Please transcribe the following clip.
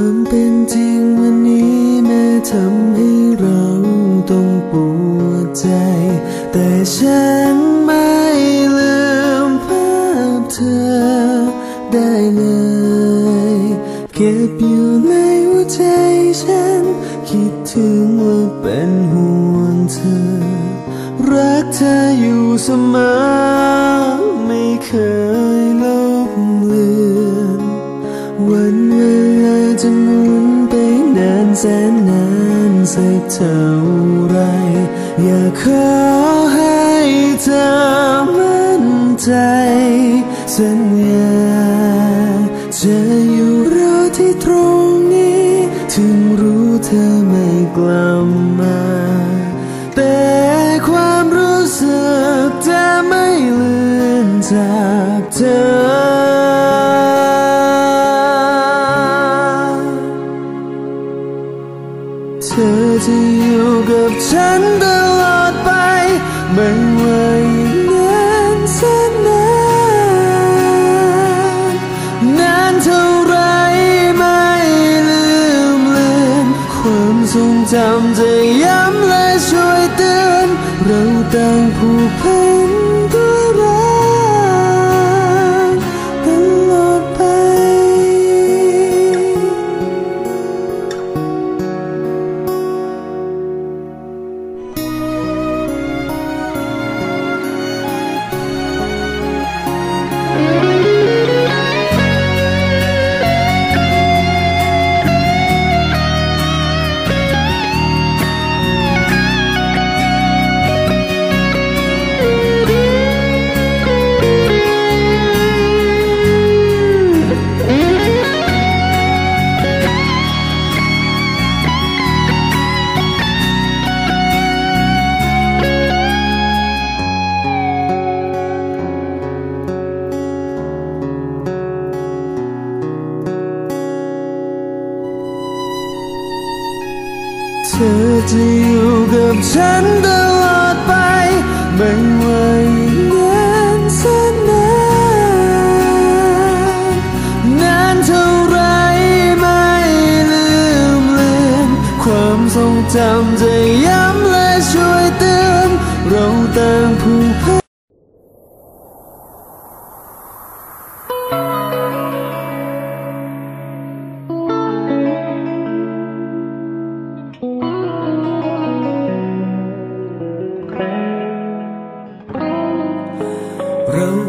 ความเป็นจริงวันนี้แม้ทำให้เราต้องปวดใจ แต่ฉันไม่ลืมภาพเธอได้เลย เก็บอยู่ในหัวใจฉัน คิดถึงว่าเป็นห่วงเธอ รักเธออยู่เสมอไม่เคยเลิ แสนนานสักเท่าไร อยากขอให้เธอมั่นใจ สัญญาจะอยู่รอที่ตรงนี้ ถึงรู้เธอไม่กลับมา ฉันตลอดไป ไม่ว่าอีกนานแสนนานนานเท่าไรไม่ลืมเลือนความทรงจำจะ จะอยู่กับฉันตลอดไป ไม่ว่าอีกนานแสนนานนานเท่าไรไม่ลืมเลือนความทรงจำจะย้ำ